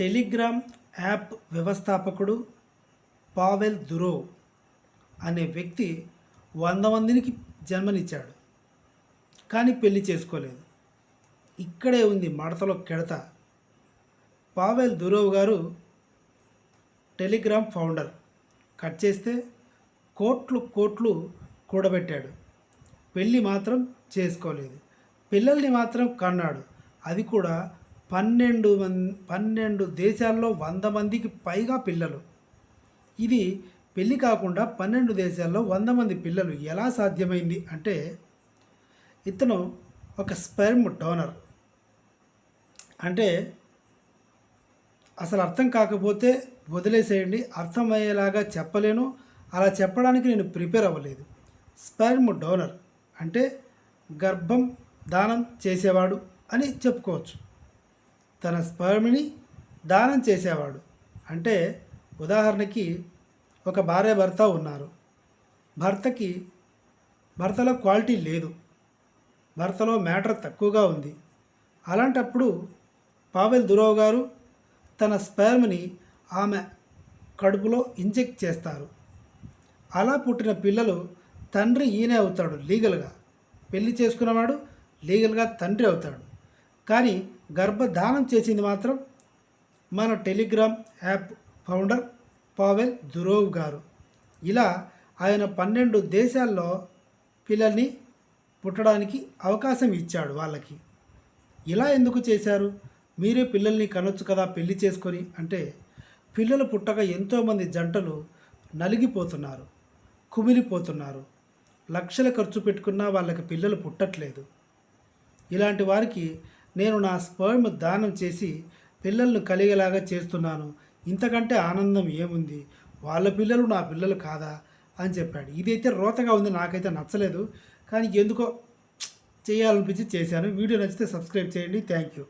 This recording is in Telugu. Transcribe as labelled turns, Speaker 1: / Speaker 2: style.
Speaker 1: టెలిగ్రామ్ యాప్ వ్యవస్థాపకుడు పావెల్ దురోవ్ అనే వ్యక్తి వంద మందికి జన్మనిచ్చాడు కానీ పెళ్ళి చేసుకోలేదు. ఇక్కడే ఉంది మడతలో కెడత. పావెల్ దురోవ్ గారు టెలిగ్రామ్ ఫౌండర్. కట్ చేస్తే కోట్లు కోట్లు కూడబెట్టాడు. పెళ్ళి మాత్రం చేసుకోలేదు. పిల్లల్ని మాత్రం కన్నాడు. అది కూడా పన్నెండు మం పన్నెండు దేశాల్లో వంద మందికి పైగా పిల్లలు. ఇది పెళ్ళి కాకుండా పన్నెండు దేశాల్లో వంద మంది పిల్లలు ఎలా సాధ్యమైంది అంటే ఇతను ఒక స్పెర్మ్ డోనర్ అంటే అసలు అర్థం కాకపోతే వదిలేసేయండి అర్థమయ్యేలాగా చెప్పలేను అలా చెప్పడానికి నేను ప్రిపేర్ అవ్వలేదు. స్పెర్మ్ డోనర్ అంటే గర్భం దానం చేసేవాడు అని చెప్పుకోవచ్చు. తన స్పర్మిని దానం చేసేవాడు. అంటే ఉదాహరణకి ఒక భార్య భర్త ఉన్నారు. భర్తకి భర్తలో క్వాలిటీ లేదు. భర్తలో మ్యాటర్ తక్కువగా ఉంది. అలాంటప్పుడు పావెల్ దురావు గారు తన స్పెర్మ్ని ఆమె కడుపులో ఇంజెక్ట్ చేస్తారు. అలా పుట్టిన పిల్లలు తండ్రి ఈయనే అవుతాడు లీగల్గా. పెళ్ళి చేసుకున్నవాడు లీగల్గా తండ్రి అవుతాడు. కానీ గర్భధానం చేసింది మాత్రం మన Telegram app founder Pavel Durov గారు. ఇలా ఆయన పన్నెండు దేశాల్లో పిల్లల్ని పుట్టడానికి అవకాశం ఇచ్చాడు వాళ్ళకి. ఇలా ఎందుకు చేశారు? మీరే పిల్లల్ని కనొచ్చు కదా పెళ్ళి చేసుకొని అంటే పిల్లలు పుట్టక ఎంతోమంది జంటలు నలిగిపోతున్నారు కుమిలిపోతున్నారు. లక్షల ఖర్చు పెట్టుకున్నా వాళ్ళకి పిల్లలు పుట్టట్లేదు. ఇలాంటి వారికి నేను నా స్పర్మ్ దానం చేసి పిల్లలను కలిగేలాగా చేస్తున్నాను. ఇంతకంటే ఆనందం ఏముంది? వాళ్ళ పిల్లలు నా పిల్లలు కాదా? అని చెప్పాడు. ఇదైతే రోతగా ఉంది నాకైతే నచ్చలేదు. కానీ ఎందుకో చేయాలనిపించి చేశాను. వీడియో నచ్చితే సబ్స్క్రైబ్ చేయండి. Thank you.